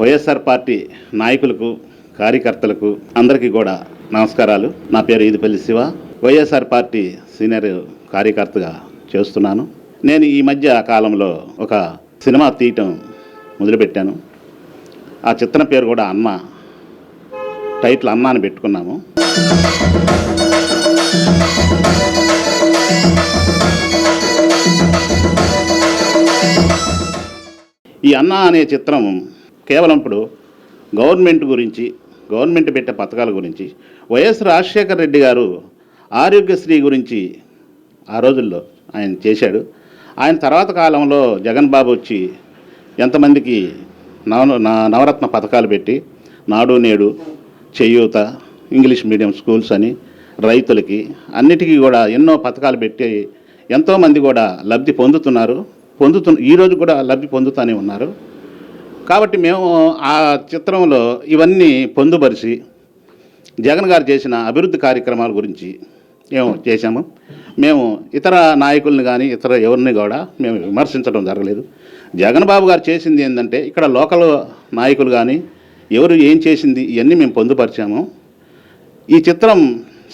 YSR party నాయకులకు కార్యకర్తలకు అందరికీ కూడా నమస్కారాలు. నా పేరు Edipalli Siva. YSR party senior కార్యకర్తగా చేస్తున్నాను. నేను ఈ మధ్య కాలంలో ఒక సినిమా తీయటం మొదలుపెట్టాను. ఆ చిత్రం పేరు కూడా అన్న టైటిల్ అన్న అని పెట్టుకున్నాము. ఈ అన్న అనే చిత్రం కేవలం ఇప్పుడు గవర్నమెంట్ గురించి గవర్నమెంట్ పెట్టే పథకాల గురించి వైఎస్ రాజశేఖర రెడ్డి గారు ఆరోగ్యశ్రీ గురించి ఆ రోజుల్లో ఆయన చేశాడు. ఆయన తర్వాత కాలంలో జగన్ బాబు వచ్చి ఎంతమందికి నవ నా- నవరత్న పథకాలు పెట్టి నాడు నేడు చేయూత ఇంగ్లీష్ మీడియం స్కూల్స్ అని రైతులకి అన్నిటికీ కూడా ఎన్నో పథకాలు పెట్టి ఎంతోమంది కూడా లబ్ధి పొందుతున్నారు. పొందుతు ఈరోజు కూడా లబ్ధి పొందుతూనే ఉన్నారు. కాబట్టి మేము ఆ చిత్రంలో ఇవన్నీ పొందుపరిచి జగన్ గారు చేసిన అభివృద్ధి కార్యక్రమాల గురించి మేము చేశాము? మేము ఇతర నాయకుల్ని కానీ ఇతర ఎవరిని కూడా మేము విమర్శించడం జరగలేదు. జగన్ బాబు గారు చేసింది ఏంటంటే ఇక్కడ లోకల్ నాయకులు కానీ ఎవరు ఏం చేసింది ఇవన్నీ మేము పొందుపరిచాము. ఈ చిత్రం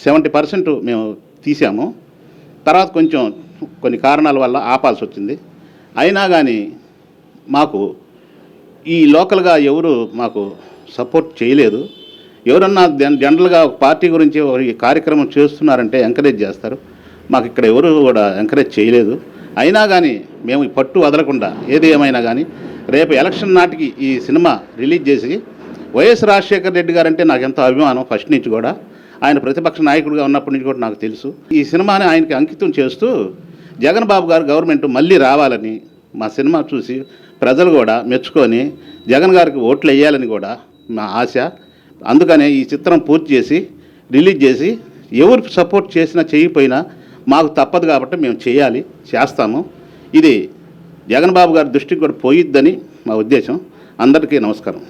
సెవెంటీ పర్సెంట్ మేము తీసాము తర్వాత కొంచెం కొన్ని కారణాల వల్ల ఆపాల్సి వచ్చింది. అయినా కానీ మాకు ఈ లోకల్గా ఎవరు మాకు సపోర్ట్ చేయలేదు. ఎవరన్నా జనరల్గా ఒక పార్టీ గురించి ఈ కార్యక్రమం చేస్తున్నారంటే ఎంకరేజ్ చేస్తారు. మాకు ఇక్కడ ఎవరు కూడా ఎంకరేజ్ చేయలేదు. అయినా కానీ మేము పట్టు వదలకుండా ఏది ఏమైనా కానీ రేపు ఎలక్షన్ నాటికి ఈ సినిమా రిలీజ్ చేసి వైఎస్ రాజశేఖర రెడ్డి గారంటే నాకు ఎంతో అభిమానం ఫస్ట్ నుంచి కూడా. ఆయన ప్రతిపక్ష నాయకుడిగా ఉన్నప్పటి నుంచి కూడా నాకు తెలుసు. ఈ సినిమాని ఆయనకి అంకితం చేస్తూ జగన్ బాబు గారు గవర్నమెంట్ మళ్ళీ రావాలని మా సినిమా చూసి ప్రజలు కూడా మెచ్చుకొని జగన్ గారికి ఓట్లు వేయాలని కూడా నా ఆశ. అందుకనే ఈ చిత్రం పూర్తి చేసి రిలీజ్ చేసి ఎవరు సపోర్ట్ చేసినా చేయకపోయినా మాకు తప్పదు కాబట్టి మేము చేయాలి చేస్తాము. ఇది జగన్ బాబు గారి దృష్టికి కూడా పోయిద్దని మా ఉద్దేశం. అందరికీ నమస్కారం.